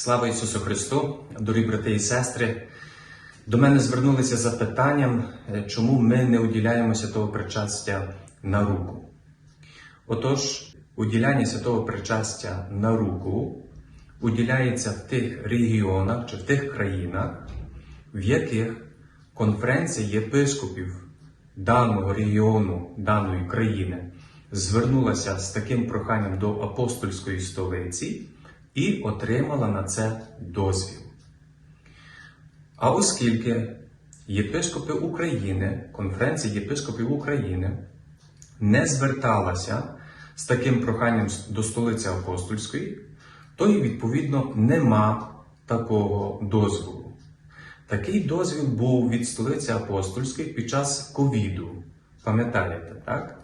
Слава Ісусу Христу, дорогі брати і сестри. До мене звернулися за питанням, е, чому ми не уділяємо святого причастя на руку. Отож, уділяння святого причастя на руку уділяється в тих регіонах чи в тих країнах, в яких конференція єпископів даного регіону, даної країни звернулася з таким проханням до апостольської столиці і отримала на це дозвіл. А оскільки єпископи України, конференція єпископів України не зверталася з таким проханням до столиці апостольської, то і відповідно нема такого дозволу. Такий дозвіл був від столиці апостольської під час ковіду. Пам'ятаєте, так?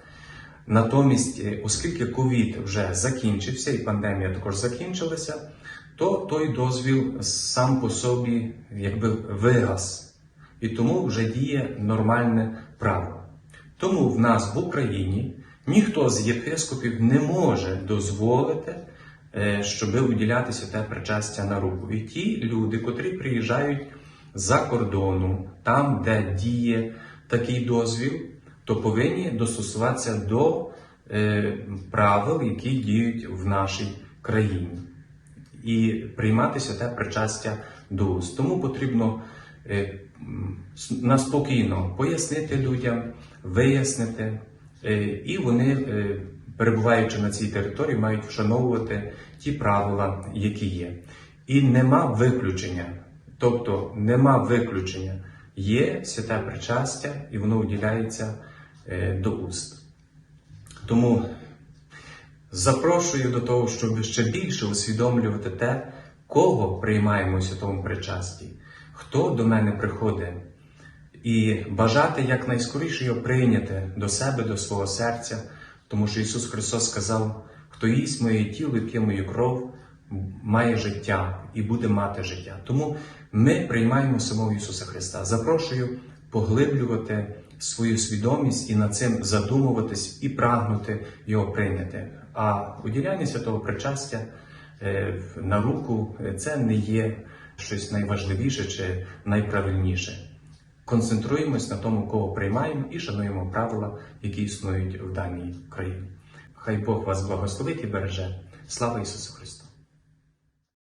Натомість, е, оскільки ковід вже закінчився і пандемія також закінчилася, то той дозвіл сам по собі якби вигас. І тому вже діє нормальне право. Тому в нас в Україні ніхто з єпископів не може дозволити, е, щоб уділятися те причастя на руку. І ті люди, котрі приїжджають за кордону, там, де діє такий дозвіл, то повинні достосуватися до е, правил, які діють в нашій країні, і прийматися те причастя до уст. Тому потрібно е, м, с- наспокійно пояснити людям, вияснити, е, і вони, перебуваючи на цій території, мають вшановувати ті правила, які є. І нема виключення. Тобто нема виключення. Є святе причастя, і воно уділяється до уст. Тому запрошую до того, щоб ще більше усвідомлювати те, кого приймаємо у святому причасті, хто до мене приходить, і бажати якнайскоріше його прийняти до себе, до свого серця, тому що Ісус Христос сказав: хто їсть моє тіло і п'є мою кров, має життя і буде мати життя. Тому ми приймаємо самого Ісуса Христа. Запрошую поглиблювати свою свідомість і над цим задумуватись і прагнути його прийняти. А уділяння святого причастя е, на руку е, це не є щось найважливіше чи найправильніше. Концентруємось на тому, кого приймаємо, і шануємо правила, які існують в даній країні. Хай Бог вас благословить і береже. Слава Ісусу Христу!